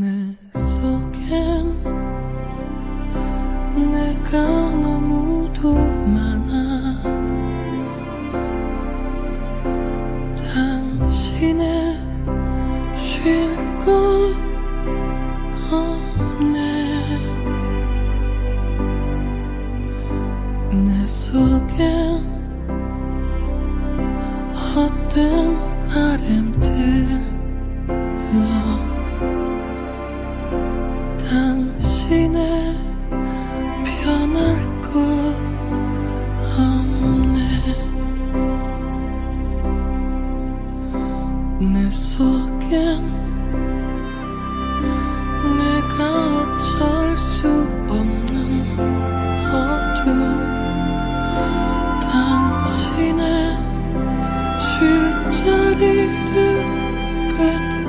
내 속엔 내가 너무도 많아. 당신의 쉴 곳 없네. 내 속엔 헛된 바람들 당신의 변할 것 없네. 내 속엔 내가 어쩔 수 없는 어둠 당신의 쉴 자리를 뺏